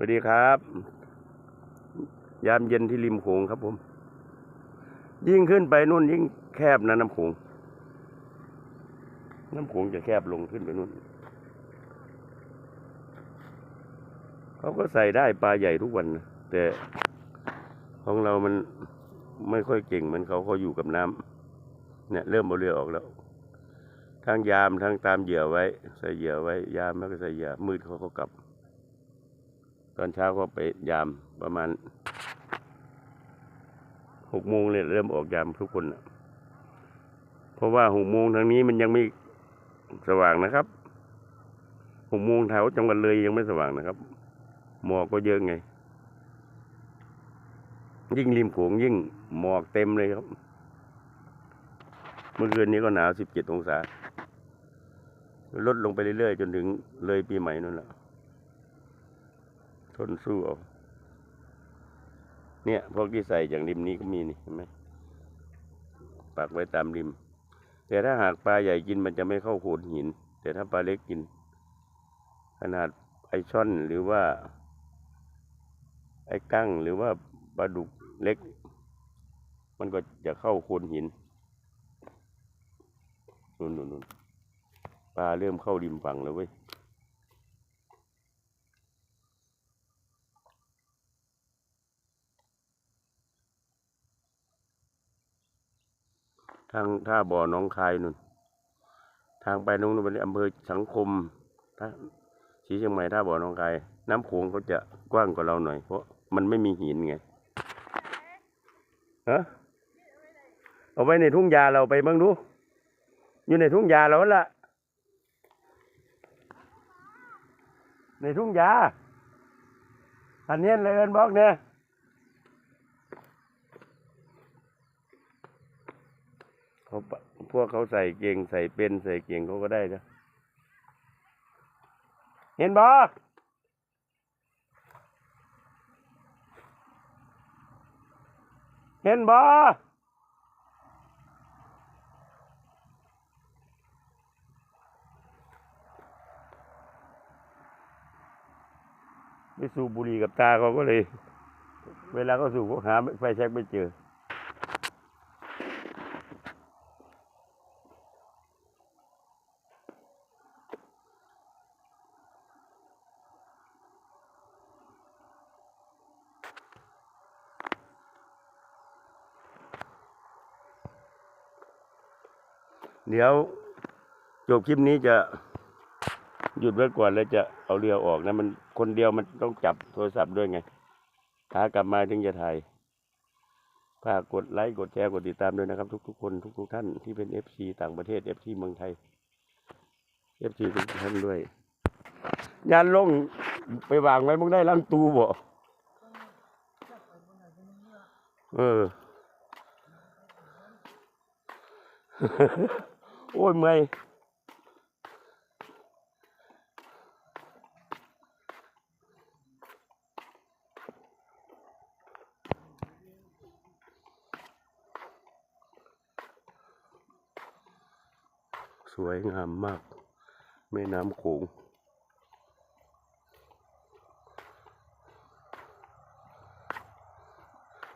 วัสดีครับ ยามเย็นที่ริมโขงครับผม ยิ่งขึ้นไปนู่นยิ่งแคบนะน้ำโขงน้ำโขงจะแคบลงขึ้นไปนู่นเขาก็ใส่ได้ปลาใหญ่ทุกวันนะแต่ของเรามันไม่ค่อยเก่งเหมือนเขาเขาอยู่กับน้ำเนี่ย เริ่มเอาเรือออกแล้วทั้งยามทั้งตามเหยื่อไว้ ใส่เหยื่อไว้ ยามแล้วก็ใส่เหยื่อมืดเขาก็กลับ ตอนเช้าก็ไปยามประมาณหกโมงเลยเริ่มออกยามทุกคนนะเพราะว่าหกโมงทางนี้มันยังไม่สว่างนะครับหกโมงแถวจังหวัดเลยยังไม่สว่างนะครับ หมอกก็เยอะไง ยิ่งริมโขงยิ่งหมอกเต็มเลยครับ เมื่อคืนนี้ก็หนาวสิบเจ็ดองศา ลดลงไปเรื่อยๆ จนถึงเลยปีใหม่นั่นแหละ ทนสู้เอาเนี่ยพวกที่ใส่อย่างริมนี้ก็มีนี่เห็นไหมปักไว้ตามริม แต่ถ้าหากปลาใหญ่กินมันจะไม่เข้าโขดหิน แต่ถ้าปลาเล็กกิน ขนาดไอช่อนหรือว่า ไอกั้งหรือว่าปลาดุกเล็ก มันก็จะเข้าโคนหินนู่นนู่นนู่นปลาเริ่มเข้าริมฝั่งแล้วเว้ย ทางท่าบ่อน้องคายนู่น ทางไปนู่นเป็นอำเภอสังคมท่าสีเชียงใหม่ท่าบ่อน้องคาย น้ำโขงเขาจะกว้างกว่าเราหน่อย เพราะมันไม่มีหินไงฮะเอาไว้ในทุ่งยาเราไปบ้างดู อยู่ในทุ่งยาเราละในทุ่งยาอันนี้เลยเอินบอกเนี่ย เขาพวกเขาใส่เก่งใส่เป็นใส่เก่งเขาก็ได้นะเห็นบอเห็นบอไปสูบบุหรี่กับตาเขาก็เลย เวลาเขาสูบเขาหาไฟแช็กไม่เจอ เดี๋ยวจบคลิปนี้จะหยุดไว้ก่อนแล้วจะเอาเรือออกนะ มันคนเดียวมันต้องจับโทรศัพท์ด้วยไงขากลับมาถึงจะถ่ายฝากกดไลค์กดแชร์กดติดตามด้วยนะครับ ทุกๆคนทุกๆท่านที่เป็นเอฟซีต่างประเทศเอฟซีเมืองไทยเอฟซีทุกท่านด้วยยานลงไปวางไว้มึงได้ลังตูบ่เออ โอ้ยเมื่อยสวยงามมาก แม่น้ำโขง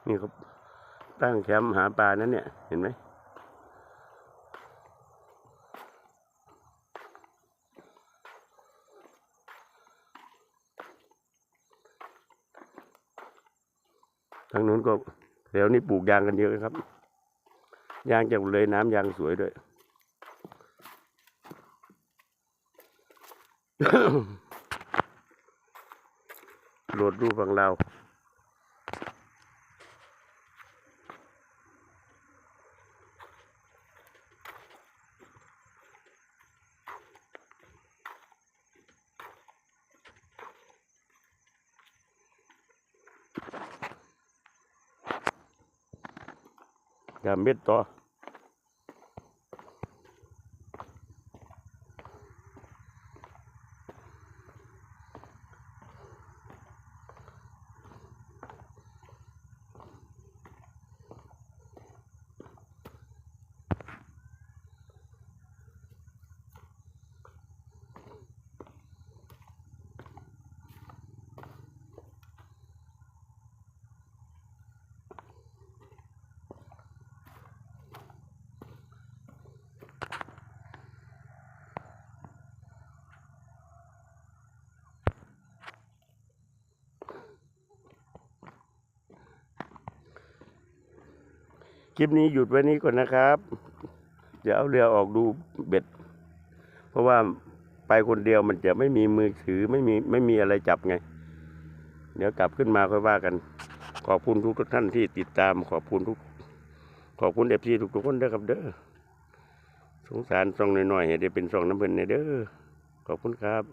นี่ครับตั้งแคมป์หาปลานั้นเนี่ย เห็นไหม ทางนู้นก็แถวนี้ปลูกยางกันเยอะครับ ยางจากเลยน้ำยางสวยด้วยโหลดรูปฝั่งเรา วอย่ คลิปนี้หยุดไว้นี้ก่อนนะครับจะเอาเรือออกดูเบ็ด เพราะว่าไปคนเดียวมันจะไม่มีมือถือไม่มีไม่มีอะไรจับไง เดี๋ยวกลับขึ้นมาค่อยว่ากัน ขอบคุณทุกท่านที่ติดตามขอบคุณทุก ขอบคุณเอฟซีทุกๆคนเด้อครับเด้อสงสารซองหน่อยๆให้ได้เป็นซองน้ำเพิ่นในเด้อขอบคุณครับ